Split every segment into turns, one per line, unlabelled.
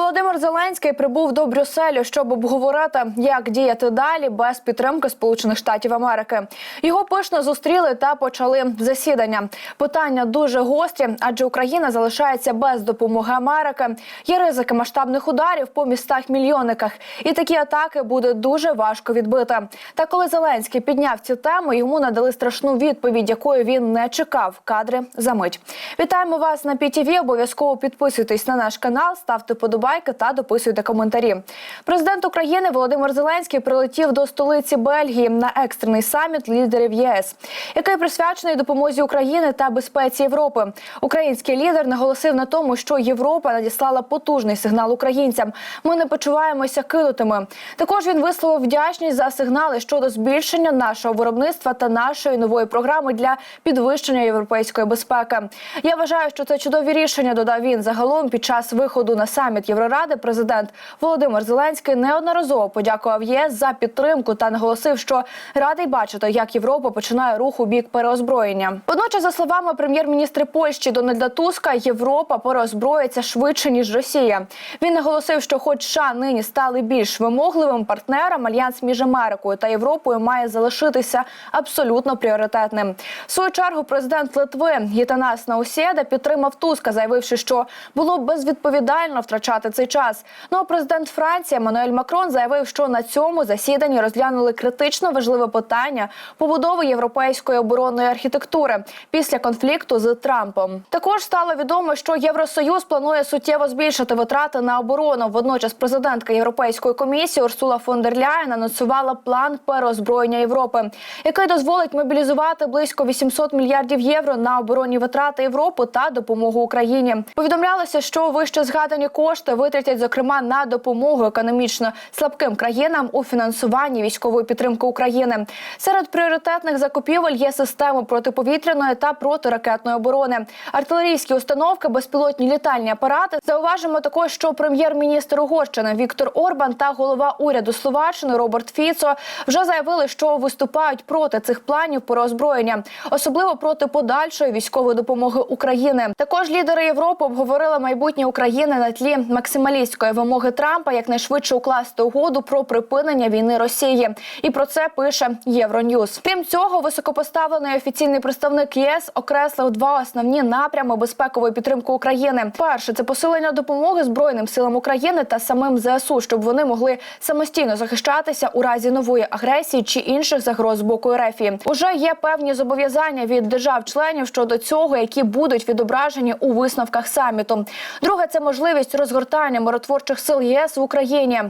Володимир Зеленський прибув до Брюсселю, щоб обговорити, як діяти далі без підтримки Сполучених Штатів Америки. Його пишно зустріли та почали засідання. Питання дуже гострі, адже Україна залишається без допомоги Америки. Є ризики масштабних ударів по містах мільйонниках, і такі атаки буде дуже важко відбити. Та коли Зеленський підняв цю тему, йому надали страшну відповідь, якої він не чекав. Кадри за мить. Вітаємо вас на PTV. Обов'язково підписуйтесь на наш канал, ставте подобайки та дописуйте коментарі. Президент України Володимир Зеленський прилетів до столиці Бельгії на екстрений саміт лідерів ЄС, який присвячений допомозі України та безпеці Європи. Український лідер наголосив на тому, що Європа надіслала потужний сигнал українцям. Ми не почуваємося кинутими. Також він висловив вдячність за сигнали щодо збільшення нашого виробництва та нашої нової програми для підвищення європейської безпеки. Я вважаю, що це чудові рішення. Додав він загалом під час виходу на саміт Євроради. Президент Володимир Зеленський неодноразово подякував ЄС за підтримку та наголосив, що радий бачити, як Європа починає рух у бік переозброєння. Водночас, за словами прем'єр-міністра Польщі Дональда Туска, Європа переозброїться швидше ніж Росія. Він наголосив, що, хоч США нині стали більш вимогливим партнером, альянс між Америкою та Європою має залишитися абсолютно пріоритетним. В свою чергу президент Литви Гітанас Наусєда підтримав Туска, заявивши, що було б безвідповідально втрачати цей час. Ну а президент Франції Еммануель Макрон заявив, що на цьому засіданні розглянули критично важливе питання побудови європейської оборонної архітектури після конфлікту з Трампом. Також стало відомо, що Євросоюз планує суттєво збільшити витрати на оборону. Водночас, президентка Європейської комісії Урсула фон дер Ляєн анонсувала план переозброєння Європи, який дозволить мобілізувати близько 800 мільярдів євро на оборонні витрати Європи та допомогу Україні. Повідомлялося, що вище згадані кошти витратять зокрема на допомогу економічно слабким країнам у фінансуванні військової підтримки України. Серед пріоритетних закупівель є системи протиповітряної та протиракетної оборони, артилерійські установки, безпілотні літальні апарати. Зауважимо також, що прем'єр-міністр Угорщини Віктор Орбан та голова уряду Словаччини Роберт Фіцо вже заявили, що виступають проти цих планів переозброєння, особливо проти подальшої військової допомоги України. Також лідери Європи обговорили майбутнє України на тлі максималістської вимоги Трампа якнайшвидше укласти угоду про припинення війни Росії. І про це пише Євроньюз. Крім цього, високопоставлений офіційний представник ЄС окреслив два основні напрями безпекової підтримки України. Перше це посилення допомоги збройним силам України та самим ЗСУ, щоб вони могли самостійно захищатися у разі нової агресії чи інших загроз з боку РФ. Уже є певні зобов'язання від держав-членів щодо цього, які будуть відображені у висновках саміту. Друге це можливість розгортання миротворчих сил ЄС в Україні.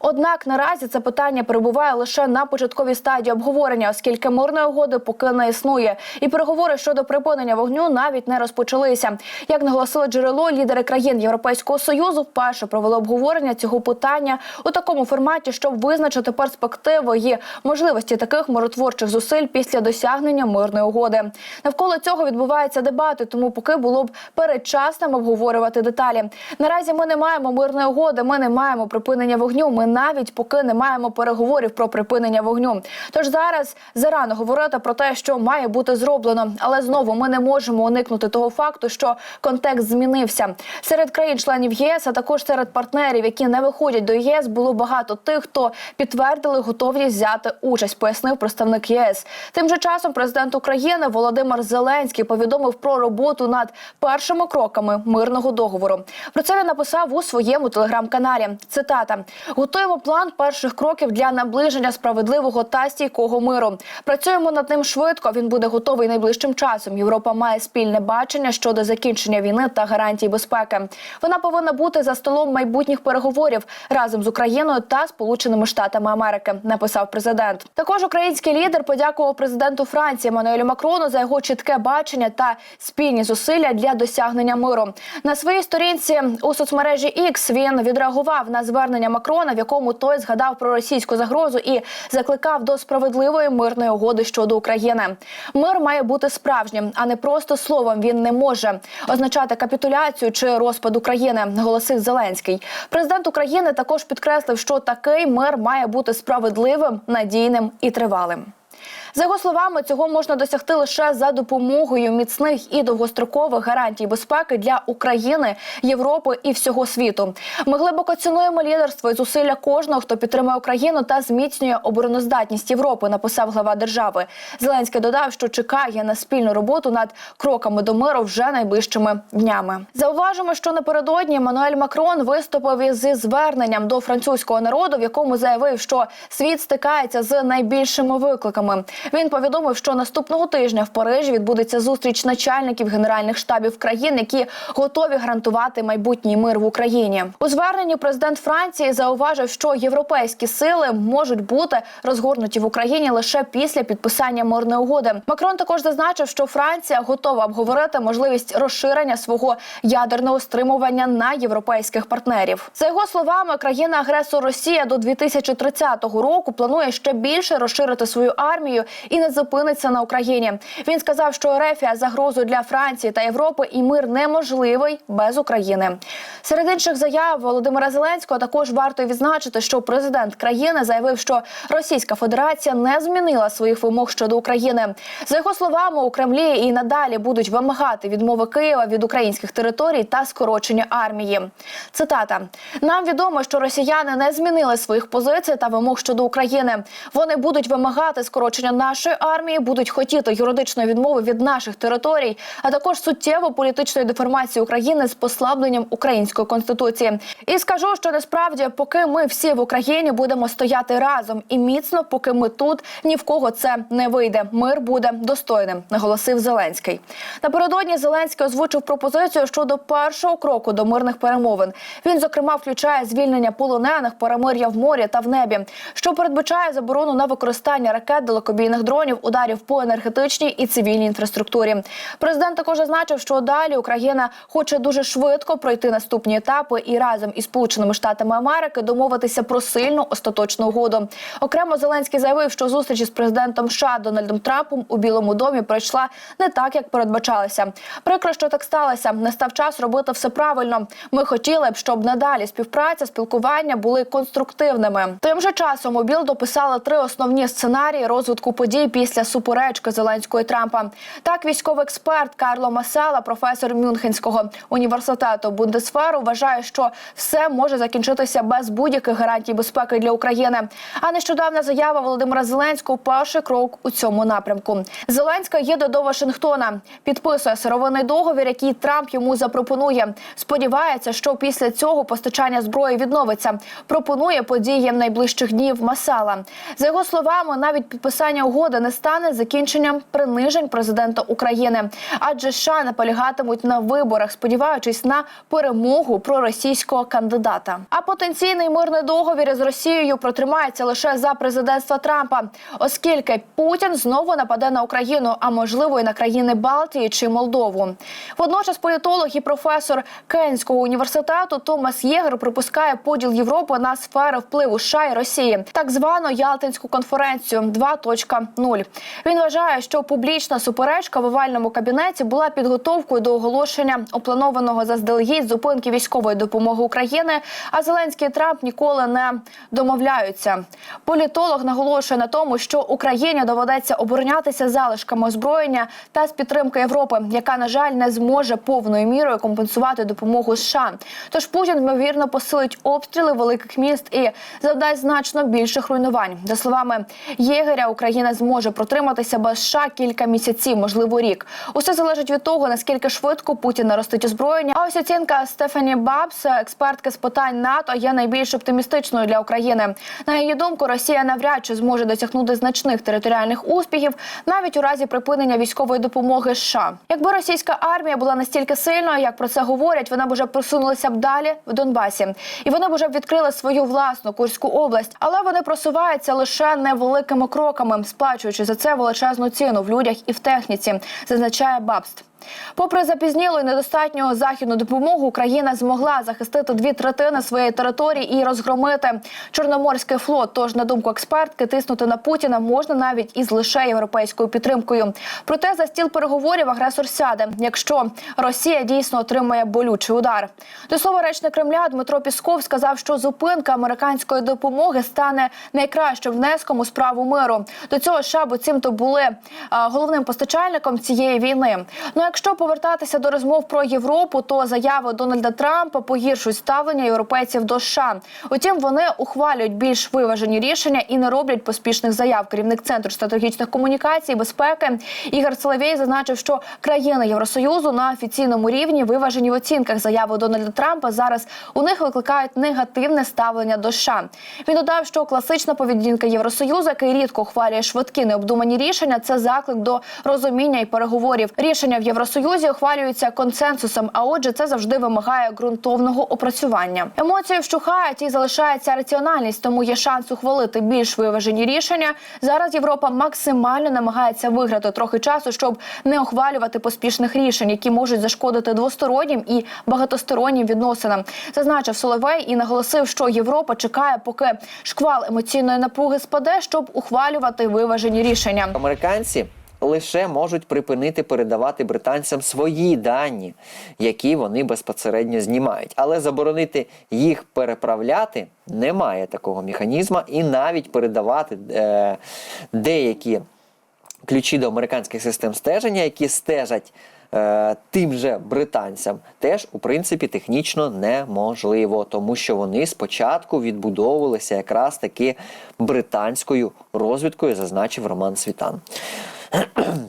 Однак наразі це питання перебуває лише на початковій стадії обговорення, оскільки мирної угоди поки не існує, і переговори щодо припинення вогню навіть не розпочалися. Як наголосило джерело, лідери країн Європейського союзу вперше провели обговорення цього питання у такому форматі, щоб визначити перспективи і можливості таких миротворчих зусиль після досягнення мирної угоди. Навколо цього відбуваються дебати, тому поки було б передчасним обговорювати деталі. Наразі ми не маємо мирної угоди, ми не маємо припинення вогню. Ми навіть поки не маємо переговорів про припинення вогню. Тож зараз зарано говорити про те, що має бути зроблено, але знову ми не можемо уникнути того факту, що контекст змінився серед країн-членів ЄС, а також серед партнерів, які не виходять до ЄС, було багато тих, хто підтвердили готовність взяти участь. Пояснив представник ЄС. Тим же часом президент України Володимир Зеленський повідомив про роботу над першими кроками мирного договору. Про це він написав у своєму телеграм-каналі. Цитата: готуємо план перших кроків для наближення справедливого та стійкого миру. Працюємо над ним швидко. Він буде готовий найближчим часом. Європа має спільне бачення щодо закінчення війни та гарантій безпеки. Вона повинна бути за столом майбутніх переговорів разом з Україною та Сполученими Штатами Америки. Написав президент. Також український лідер подякував президенту Франції Мануелю Макрону за його чітке бачення та спільні зусилля для досягнення миру. На своїй сторінці у соцмережі X він відреагував на звернення Макрона, в якому той згадав про російську загрозу і закликав до справедливої мирної угоди щодо України. Мир має бути справжнім, а не просто словом. Він не може означати капітуляцію чи розпад України, наголосив Зеленський. Президент України також підкреслив, що такий мир має бути справедливим, надійним і тривалим. За його словами, цього можна досягти лише за допомогою міцних і довгострокових гарантій безпеки для України, Європи і всього світу. Ми глибоко цінуємо лідерство і зусилля кожного, хто підтримує Україну та зміцнює обороноздатність Європи. Написав глава держави. Зеленський додав, що чекає на спільну роботу над кроками до миру вже найближчими днями. Зауважимо, що напередодні Мануель Макрон виступив із зверненням до французького народу, в якому заявив, що світ стикається з найбільшими викликами. Він повідомив, що наступного тижня в Парижі відбудеться зустріч начальників генеральних штабів країн, які готові гарантувати майбутній мир в Україні. У зверненні президент Франції зауважив, що європейські сили можуть бути розгорнуті в Україні лише після підписання мирної угоди. Макрон також зазначив, що Франція готова обговорити можливість розширення свого ядерного стримування на європейських партнерів. За його словами, країна-агресор Росія до 2030 року планує ще більше розширити свою армію і не зупиниться на Україні. Він сказав, що Ерефія загрозу для Франції та Європи і мир неможливий без України. Серед інших заяв Володимира Зеленського також варто відзначити, що президент країни заявив, що Російська Федерація не змінила своїх вимог щодо України. За його словами, у Кремлі і надалі будуть вимагати відмови Києва від українських територій та скорочення армії. Цитата: нам відомо, що росіяни не змінили своїх позицій та вимог щодо України. Вони будуть вимагати скорочення нашої армії, будуть хотіти юридичної відмови від наших територій, а також суттєво політичної деформації України з послабленням української конституції. І скажу, що насправді, поки ми всі в Україні будемо стояти разом і міцно, поки ми тут ні в кого це не вийде. Мир буде достойним, наголосив Зеленський. Напередодні Зеленський озвучив пропозицію щодо першого кроку до мирних перемовин. Він зокрема включає звільнення полонених, перемир'я в морі та в небі, що передбачає заборону на використання ракет, далекобійних дронів, ударів по енергетичній і цивільній інфраструктурі. Президент також зазначив, що далі Україна хоче дуже швидко пройти наступні етапи і разом із Сполученими Штатами Америки домовитися про сильну остаточну угоду. Окремо Зеленський заявив, що зустріч із президентом США Дональдом Трампом у Білому домі пройшла не так, як передбачалося. Прикро, що так сталося. Не став час робити все правильно. Ми хотіли б, щоб надалі співпраця, спілкування були конструктивними. Тим же часом у Білду писали три основні сценарії розвитку подій після суперечки Зеленського і Трампа. Так, військовий експерт Карло Масела, професор Мюнхенського університету Бундесферу, вважає, що все може закінчитися без будь-яких гарантій безпеки для України. А нещодавна заява Володимира Зеленського перший крок у цьому напрямку. Зеленська їде до Вашингтона, підписує сировинний договір, який Трамп йому запропонує. Сподівається, що після цього постачання зброї відновиться. Пропонує події найближчих днів Масала. За його словами, навіть підписання угоди не стане закінченням принижень президента України, адже США наполягатимуть на виборах, сподіваючись на перемогу проросійського кандидата. А потенційний мирний договір із Росією протримається лише за президентства Трампа, оскільки Путін знову нападе на Україну, а можливо і на країни Балтії чи Молдову. Водночас політолог і професор Кенського університету Томас Єгер припускає поділ Європи на сфери впливу США і Росії, так звану Ялтинську конференцію 2.0. Він вважає, що публічна суперечка в овальному кабінеті була підготовкою до оголошення опланованого заздалегідь зупинки військової допомоги України. А Зеленський і Трамп ніколи не домовляються. Політолог наголошує на тому, що Україні доведеться оборонятися залишками озброєння та з підтримки Європи, яка на жаль не зможе повною мірою компенсувати допомогу США. Тож Путін ймовірно посилить обстріли великих міст і завдасть значно більших руйнувань. За словами Єгеря, Україна зможе протриматися без США кілька місяців, можливо, рік. Усе залежить від того, наскільки швидко Путін наростить озброєння. А ось оцінка Стефані Бабс, експертки з питань НАТО, є найбільш оптимістичною для України. На її думку, Росія навряд чи зможе досягнути значних територіальних успіхів навіть у разі припинення військової допомоги США. Якби російська армія була настільки сильною, як про це говорять, вона б уже просунулася б далі в Донбасі, і вони б уже відкрили свою власну Курську область, але вони просуваються лише невеликими кроками, сплачуючи за це величезну ціну в людях і в техніці, зазначає Бабст. Попри запізнілу і недостатню західну допомогу, Україна змогла захистити дві третини своєї території і розгромити Чорноморський флот. Тож, на думку експертки, тиснути на Путіна можна навіть із лише європейською підтримкою. Проте за стіл переговорів агресор сяде, якщо Росія дійсно отримає болючий удар. До слова, речник Кремля Дмитро Пісков сказав, що зупинка американської допомоги стане найкращим внеском у справу миру. До цього США буцімто були головним постачальником цієї війни. Ну, якщо повертатися до розмов про Європу, то заяви Дональда Трампа погіршують ставлення європейців до США. Утім, вони ухвалюють більш виважені рішення і не роблять поспішних заяв. Керівник центру стратегічних комунікацій і безпеки Ігор Соловєй зазначив, що країни Євросоюзу на офіційному рівні виважені в оцінках заяви Дональда Трампа зараз у них викликають негативне ставлення до США. Він додав, що класична поведінка Євросоюзу, який рідко ухвалює швидкі необдумані рішення, це заклик до розуміння і переговорів. Рішення в Євросоюзі ухвалюються консенсусом. А отже, це завжди вимагає ґрунтовного опрацювання. Емоції вщухають і залишається раціональність, тому є шанс ухвалити більш виважені рішення. Зараз Європа максимально намагається виграти трохи часу, щоб не ухвалювати поспішних рішень, які можуть зашкодити двостороннім і багатостороннім відносинам. Зазначив Соловей і наголосив, що Європа чекає, поки шквал емоційної напруги спаде, щоб ухвалювати виважені рішення.
Американці лише можуть припинити передавати британцям свої дані, які вони безпосередньо знімають. Але заборонити їх переправляти немає такого механізму, і навіть передавати е, деякі ключі до американських систем стеження, які стежать. е, Тим же британцям теж у принципі технічно неможливо, тому що вони спочатку відбудовувалися якраз таки британською розвідкою, зазначив Роман Світан.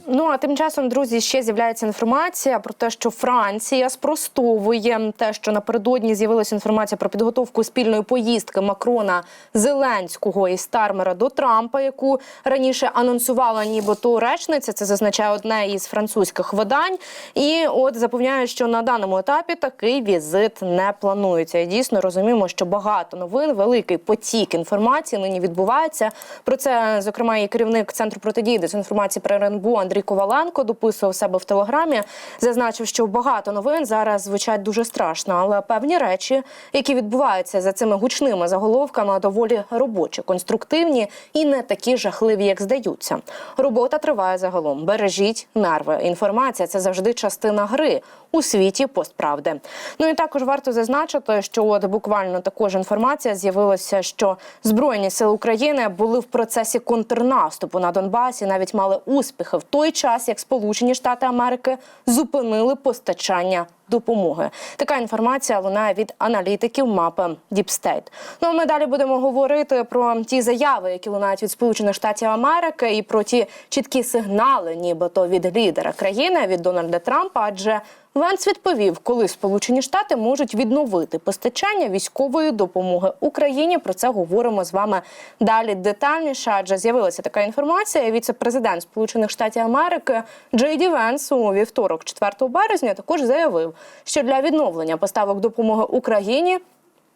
Ну а тим часом, друзі, ще з'являється інформація про те, що Франція спростовує те, що напередодні з'явилася інформація про підготовку спільної поїздки Макрона Зеленського і Стармера до Трампа, яку раніше анонсувала нібито речниця. Це зазначає одне із французьких видань. І от запевняє, що на даному етапі такий візит не планується. І дійсно розуміємо, що багато новин, великий потік інформації нині відбувається. Про це зокрема і керівник центру протидії дезінформації РНБО Андрій Коваленко дописував себе в телеграмі. Зазначив, що багато новин зараз звучать дуже страшно, але певні речі, які відбуваються за цими гучними заголовками, доволі робочі, конструктивні і не такі жахливі, як здаються. Робота триває загалом. Бережіть нерви. Інформація це завжди частина гри у світі постправди. Ну і також варто зазначити, що от буквально також інформація з'явилася, що збройні сили України були в процесі контрнаступу на Донбасі, навіть мали успіхи в той час, як Сполучені Штати Америки зупинили постачання. Допомоги така інформація лунає від аналітиків мапи State. Ну а ми далі будемо говорити про ті заяви, які лунають від Сполучених Штатів Америки, і про ті чіткі сигнали, нібито від лідера країни від Дональда Трампа. Адже Венс відповів, коли Сполучені Штати можуть відновити постачання військової допомоги Україні. Про це говоримо з вами далі детальніше. Адже з'явилася така інформація. Віце-президент Сполучених Штатів Америки Джей Ді Венс у вівторок, 4 березня, також заявив, що для відновлення поставок допомоги Україні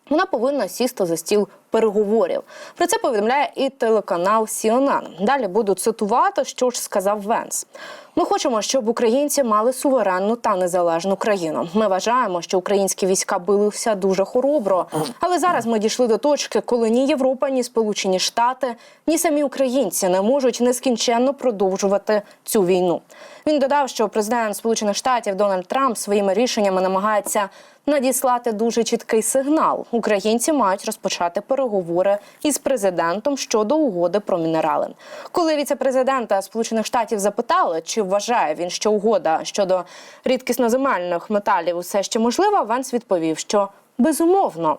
вона повинна сісти за стіл переговорів. Про це повідомляє і телеканал CNN. Далі буду цитувати, що ж сказав Венс. Ми хочемо, щоб українці мали суверенну та незалежну країну. Ми вважаємо, що українські війська билися дуже хоробро. Але зараз ми дійшли до точки, коли ні Європа, ні Сполучені Штати, ні самі українці не можуть нескінченно продовжувати цю війну. Він додав, що президент Сполучених Штатів Дональд Трамп своїми рішеннями намагається надіслати дуже чіткий сигнал. Українці мають розпочати переговори із президентом щодо угоди про мінерали. Коли віце-президента Сполучених Штатів запитали, чи вважає він, що угода щодо рідкісноземельних металів усе ще можлива, Венс відповів, що безумовно.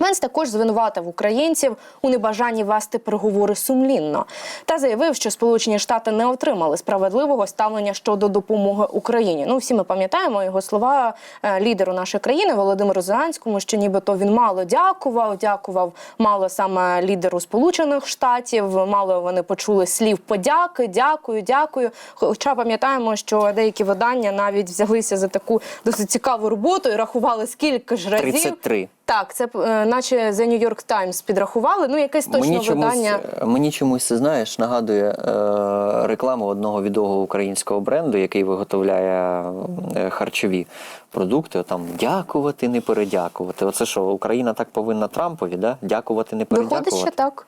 Венс також звинуватив українців у небажанні вести переговори сумлінно та заявив, що Сполучені Штати не отримали справедливого ставлення щодо допомоги Україні. Ну всі ми пам'ятаємо його слова е, лідеру нашої країни Володимиру Зеленському, що нібито він мало дякував, дякував мало саме лідеру Сполучених Штатів. Мало вони почули слів подяки, дякую, дякую. Хоча пам'ятаємо, що деякі видання навіть взялися за таку досить цікаву роботу і рахували скільки ж разів
33.
Так, це е, наче The New York Times підрахували. Ну, якесь точно
мені чомусь,
видання.
мені чомусь, знаєш, нагадує е, рекламу одного відомого українського бренду, який виготовляє е, харчові продукти. Там дякувати, не передякувати. Оце що, Україна так повинна Трампові, да? дякувати, не передякувати.
Виходить, що так.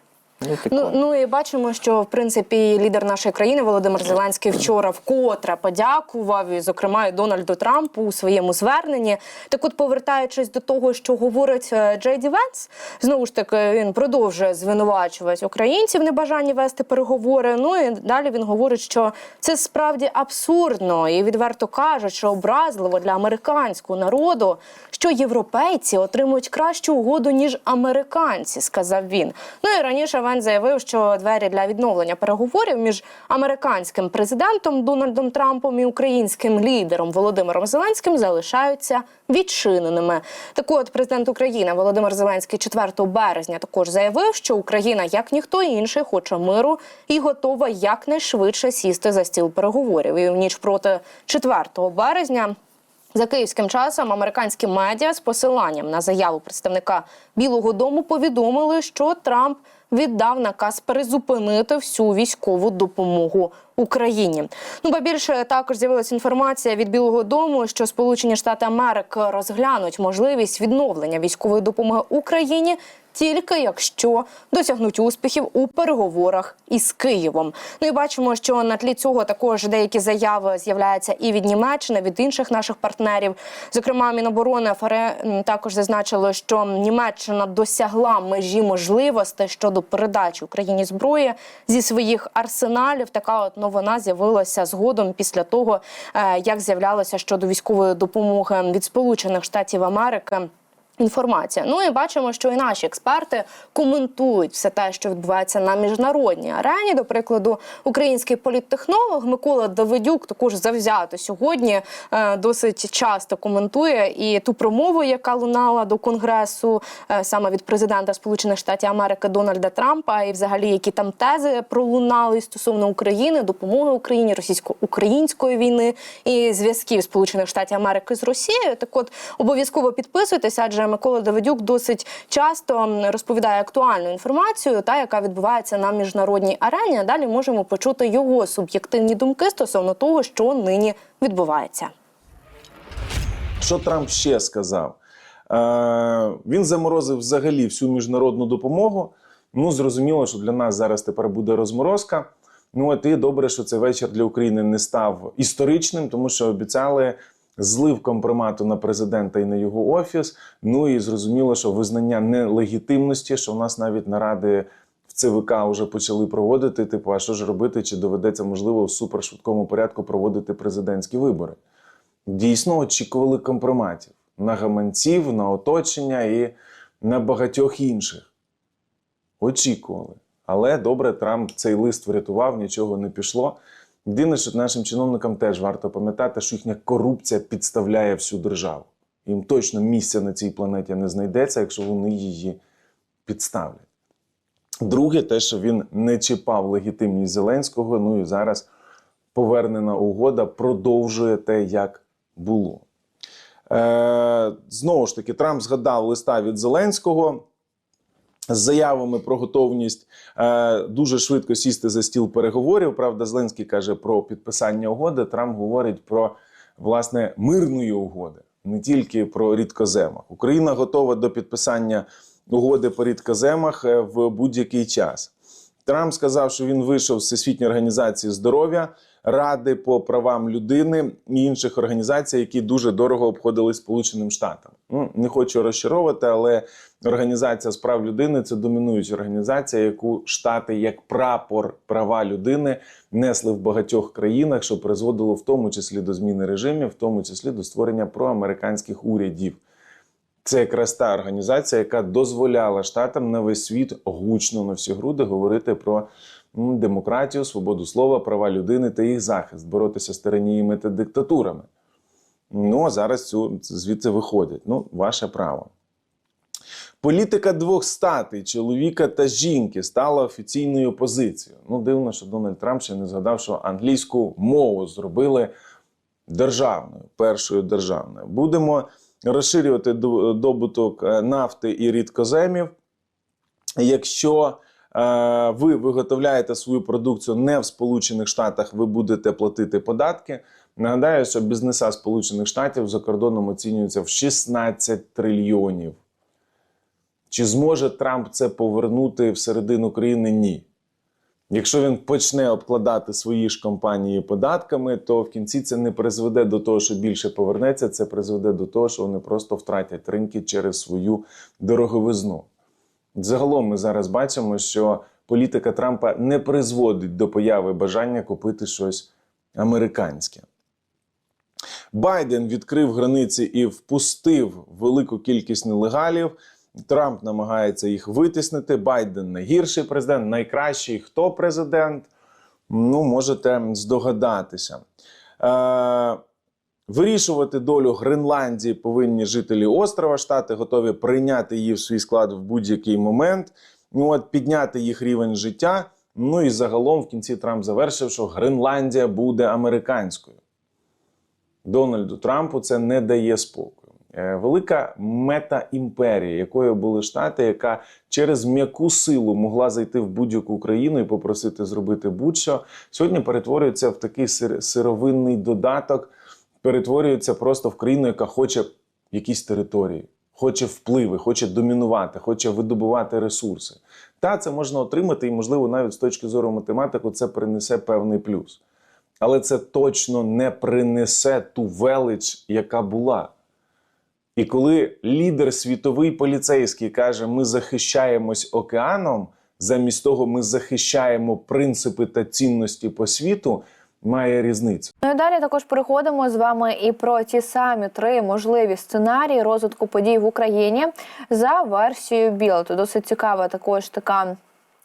Ну.
Ну, ну і бачимо, що в принципі лідер нашої країни Володимир Зеленський вчора вкотре подякував, і, зокрема, і Дональду Трампу у своєму зверненні. Так, от, повертаючись до того, що говорить е, Джей Ді Венс, знову ж таки він продовжує звинувачувати українців в небажанні вести переговори. Ну і далі він говорить, що це справді абсурдно і відверто кажуть, що образливо для американського народу, що європейці отримують кращу угоду ніж американці, сказав він. Ну і раніше Вен заявив, що двері для відновлення переговорів між американським президентом Дональдом Трампом і українським лідером Володимиром Зеленським залишаються відчиненими. Так от президент України Володимир Зеленський 4 березня також заявив, що Україна, як ніхто інший, хоче миру і готова якнайшвидше сісти за стіл переговорів. І в ніч проти 4 березня. За київським часом американські медіа з посиланням на заяву представника Білого Дому повідомили, що Трамп віддав наказ перезупинити всю військову допомогу Україні. Ну ба більше також з'явилася інформація від Білого Дому, що Сполучені Штати Америки розглянуть можливість відновлення військової допомоги Україні. Тільки якщо досягнуть успіхів у переговорах із Києвом. Ну і бачимо, що на тлі цього також деякі заяви з'являються і від Німеччини, від інших наших партнерів. Зокрема, Міноборони ФРЕ також зазначило, що Німеччина досягла межі можливостей щодо передачі Україні зброї зі своїх арсеналів. Така от новина з'явилася згодом після того, е, як з'являлося щодо військової допомоги від Сполучених Штатів Америки. Інформація. Ну і бачимо, що і наші експерти коментують все те, що відбувається на міжнародній арені. До прикладу, український політтехнолог Микола Давидюк також завзято сьогодні е, досить часто коментує і ту промову, яка лунала до конгресу е, саме від президента Сполучених Штатів Америки Дональда Трампа, і взагалі які там тези пролунали стосовно України, допомоги Україні, російсько-української війни і зв'язків Сполучених Штатів Америки з Росією. Так, от обов'язково підписуйтесь, адже Микола Давидюк досить часто розповідає актуальну інформацію, та яка відбувається на міжнародній арені. Далі можемо почути його суб'єктивні думки стосовно того, що нині відбувається.
Що Трамп ще сказав? Е, він заморозив взагалі всю міжнародну допомогу. Ну, зрозуміло, що для нас зараз тепер буде розморозка. Ну, от і добре, що цей вечір для України не став історичним, тому що обіцяли злив компромату на президента і на його офіс. Ну і зрозуміло, що визнання нелегітимності, що в нас навіть наради в ЦВК вже почали проводити. Типу, а що ж робити? Чи доведеться можливо в супершвидкому порядку проводити президентські вибори? Дійсно очікували компроматів на гаманців, на оточення і на багатьох інших. Очікували. Але добре, Трамп цей лист врятував, нічого не пішло. Єдине, що нашим чиновникам теж варто пам'ятати, що їхня корупція підставляє всю державу. Їм точно місця на цій планеті не знайдеться, якщо вони її підставлять. Друге, те, що він не чіпав легітимність Зеленського, ну і зараз повернена угода продовжує те, як було. Е, знову ж таки, Трамп згадав листа від Зеленського з заявами про готовність е, дуже швидко сісти за стіл переговорів. Правда, Зеленський каже про підписання угоди. Трамп говорить про власне мирної угоди, не тільки про рідкоземах. Україна готова до підписання угоди по рідкоземах е, в будь-який час. Трамп сказав, що він вийшов з Всесвітньої організації здоров'я, Ради по правам людини і інших організацій, які дуже дорого обходили Сполученим Штатам. Ну не хочу розчаровувати, але організація з прав людини це домінуюча організація, яку штати як прапор права людини несли в багатьох країнах, що призводило в тому числі до зміни режимів, в тому числі до створення проамериканських урядів. Це якраз та організація, яка дозволяла штатам на весь світ гучно на всі груди говорити про демократію, свободу слова, права людини та їх захист, боротися з тираніями та диктатурами. Ну а зараз цю звідси виходять. Ну, ваше право. Політика двох статей, чоловіка та жінки, стала офіційною позицією. Ну, дивно, що Дональд Трамп ще не згадав, що англійську мову зробили державною, першою державною. Будемо розширювати добуток е, нафти і рідкоземів. Якщо ви виготовляєте свою продукцію не в Сполучених Штатах, ви будете платити податки. Нагадаю, що бізнеса Сполучених Штатів за кордоном оцінюються в 16 трильйонів. Чи зможе Трамп це повернути всередину країни? Ні. Якщо він почне обкладати свої ж компанії податками, то в кінці це не призведе до того, що більше повернеться, це призведе до того, що вони просто втратять ринки через свою дороговизну. Загалом ми зараз бачимо, що політика Трампа не призводить до появи бажання купити щось американське. Байден відкрив границі і впустив велику кількість нелегалів. Трамп намагається їх витіснити. Байден найгірший президент, найкращий хто президент. Ну, можете здогадатися. Е, вирішувати долю Гренландії повинні жителі острова. Штати готові прийняти її в свій склад в будь-який момент. Ну, от підняти їх рівень життя. Ну і загалом в кінці Трамп завершив, що Гренландія буде американською. Дональду Трампу це не дає спокою. Е, Велика мета імперії, якою були штати, яка через м'яку силу могла зайти в будь-яку країну і попросити зробити будь-що, сьогодні перетворюється в такий сировинний додаток, перетворюється просто в країну, яка хоче якісь території, хоче впливи, хоче домінувати, хоче видобувати ресурси. Та це можна отримати, і можливо, навіть з точки зору математику, це принесе певний плюс. Але це точно не принесе ту велич, яка була. І коли лідер світовий поліцейський каже, ми захищаємось океаном, замість того ми захищаємо принципи та цінності по світу, має різницю.
Ну і далі також переходимо з вами і про ті самі три можливі сценарії розвитку подій в Україні за версією Білд. Досить цікава також така.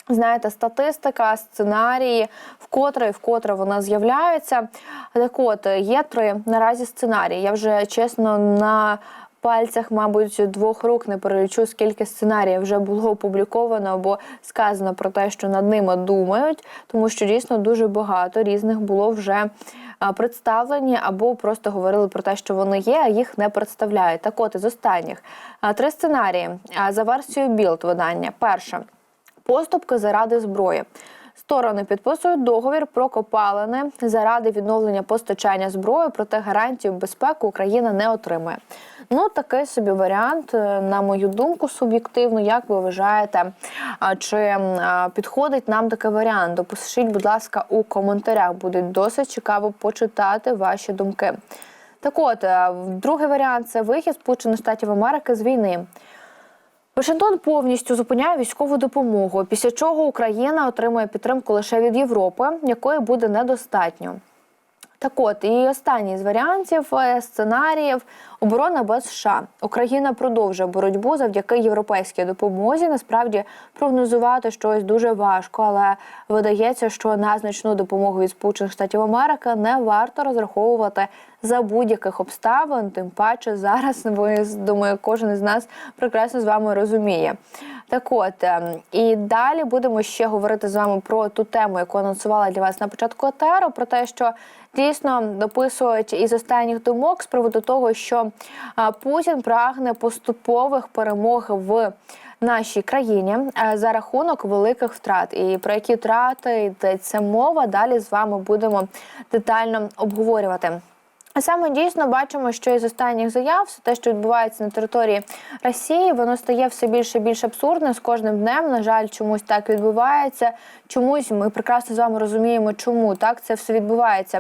Знаєте, статистика, сценарії, вкотре і вкотре вона з'являється. Так от є три наразі сценарії. Я вже чесно на пальцях, мабуть, двох рук не перелічу, скільки сценаріїв вже було опубліковано або сказано про те, що над ними думають, тому що дійсно дуже багато різних було вже представлені або просто говорили про те, що вони є, а їх не представляють. Так от із останніх три сценарії за версією Білд видання. Перше поступки заради зброї. Сторони підписують договір про копалини заради відновлення постачання зброї, проте гарантію безпеки Україна не отримує. Ну такий собі варіант, е, на мою думку, суб'єктивно. Як ви вважаєте, чи підходить нам такий варіант? Допишіть, будь ласка, у коментарях. Буде досить цікаво почитати ваші думки. Так от, е, другий варіант це вихід Сполучених Штатів Америки з війни. Вашингтон повністю зупиняє військову допомогу, після чого Україна отримує підтримку лише від Європи, якої буде недостатньо. Так от, і останній з варіантів е, сценаріїв оборона без США. Україна продовжує боротьбу завдяки європейській допомозі. Насправді прогнозувати щось дуже важко, але видається, що на значну допомогу від Сполучених Штатів Америки не варто розраховувати за будь-яких обставин. Тим паче зараз ви думаю, кожен із нас прекрасно з вами розуміє. Так от ем, і далі будемо ще говорити з вами про ту тему, яку анонсувала для вас на початку етеру, про те, що дійсно дописують із останніх думок з приводу того, що Путін прагне поступових перемог в нашій країні е, за рахунок великих втрат. І про які втрати йдеться мова, далі з вами будемо детально обговорювати. А саме дійсно бачимо, що із останніх заяв все те, що відбувається на території Росії, воно стає все більше і більш абсурдним з кожним днем. На жаль, чомусь так відбувається. Чомусь ми прекрасно з вами розуміємо, чому так це все відбувається.